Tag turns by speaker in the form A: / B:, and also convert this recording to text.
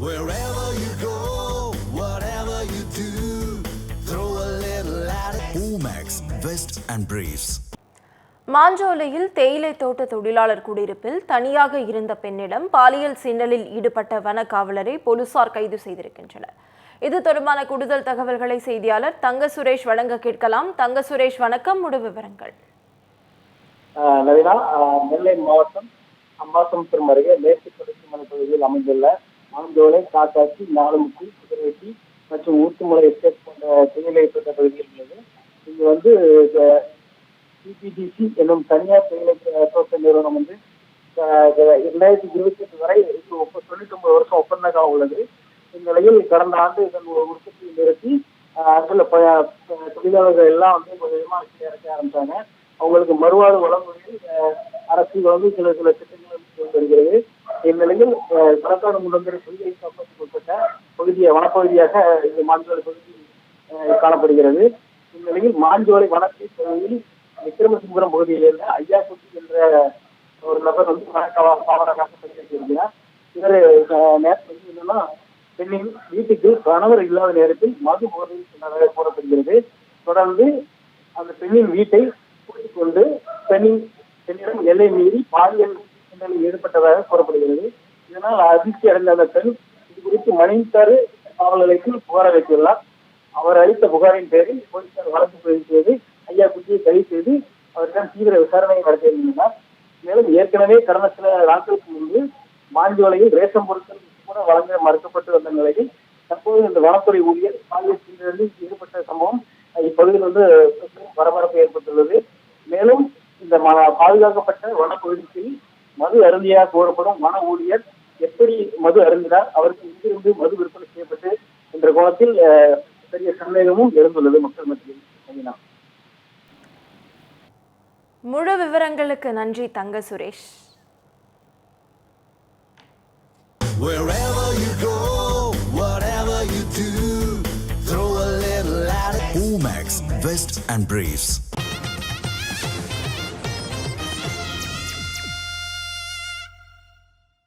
A: Wherever you go, whatever you do, throw a little at it. Omax, Vest and Briefs.
B: மாஞ்சோலையில் தேயிலை தோட்ட தொழிலாளர் குடியிருப்பில் தனியாக இருந்த பெண்ணிடம் பாலியல் சீண்டலில் ஈடுபட்ட வன காவலரை போலீசார் கைது செய்திருக்கின்றனர் இது தொடர்பான கூடுதல் தகவல்களை செய்தியாளர் தங்க சுரேஷ் வழங்க கேட்கலாம் தங்க சுரேஷ் வணக்கம் முழு விவரங்கள்
C: நவீனா நெல்லை மாவட்டம் அம்பாசமுத்திரம் அருகே மேற்கு தொடர்ச்சி மலை பகுதியில் அமைந்துள்ள மாஞ்சோலை காக்காட்சி நாலுமுக்கு குதிரைவெட்டி மற்றும் ஊத்துமலை எஸ்டேட் போன்ற தேயிலை தோட்ட பகுதியில் உள்ளது. இங்கு வந்து சிபிடிசி என்னும் தனியார் தேயிலை தோட்ட நிறுவனம் வந்து இரண்டாயிரத்தி இருபத்தி எட்டு வரை தொண்ணூத்தி ஒன்பது வருஷம் ஒப்பந்தக்காக உள்ளது. இந்நிலையில் கடந்த ஆண்டு இதன் உற்பத்தியை நிறுத்தி ஆஹ் அங்குள்ள தொழிலாளர்கள் எல்லாம் வந்து கொஞ்சம் இறக்க ஆரம்பித்தாங்க அவங்களுக்கு மறுவாழ்வு வழங்குவதில் அரசு வந்து சில சில திட்டங்கள் வருகிறது. இந்நிலையில் அஹ், களக்காடு முடங்கிற காப்பதற்கு உட்பட்ட பகுதியை வனப்பகுதியாக இந்த மாஞ்சோலை பகுதி காணப்படுகிறது. இந்நிலையில் மாஞ்சோலை வனத்தை பகுதியில் விக்ரமசிபுரம் பகுதியில் ஐயா சுட்டி என்ற ஒரு நபர் வந்து காவலராக பணியாற்றியிருக்கிறார் இவர் நேரத்தில் வந்து என்னன்னா பெண்ணின் வீட்டுக்கு கணவர் இல்லாத நேரத்தில் மது போதை சொன்னதாக கூறப்படுகிறது தொடர்ந்து அந்த பெண்ணின் வீட்டை கூட்டிக் கொண்டு பெண்ணின் பெண்ணிடம் எல்லை மீறி பாலியல் சிந்தனையில் ஈடுபட்டதாக கூறப்படுகிறது. இதனால் அதிர்ச்சி அடைந்த அந்த பெண் இது குறித்து மணித்தாறு காவல் நிலையத்தில் புகார் அளித்துள்ளார். அவர் அளித்த புகாரின் பேரில் போலீசார் வழக்கு பதிவு செய்து ஐயா குட்டியை கைது செய்து அவரிடம் தீவிர விசாரணை நடத்தியிருந்தார் மேலும் ஏற்கனவே கடந்த சில நாட்களுக்கு முன்பு மாஞ்சோலையில் ரேஷன் பொருட்கள் கூட வழங்க மறுக்கப்பட்டு வந்த நிலையில் தற்போது இந்த வனத்துறை ஊழியர் பாலியல் ஈடுபட்ட சம்பவம் இப்பகுதியில் வந்து பரபரப்பு ஏற்பட்டுள்ளது. மேலும் இந்த பாதுகாக்கப்பட்ட வனப்பகுதியில் மது அருந்தியாக கூறப்படும் வன ஊழியர் எப்படி மது அருந்தினார் அவருக்கு இங்கிருந்து மது விற்பனை செய்யப்பட்டு என்ற கோணத்தில் பெரிய சந்தேகமும் எழுந்துள்ளது மக்கள் மத்தியில்?
B: முழு விவரங்களுக்கு நன்றி தங்க Suresh
A: Wherever you go, whatever you do, throw a little at it. Omax, Vest and Briefs.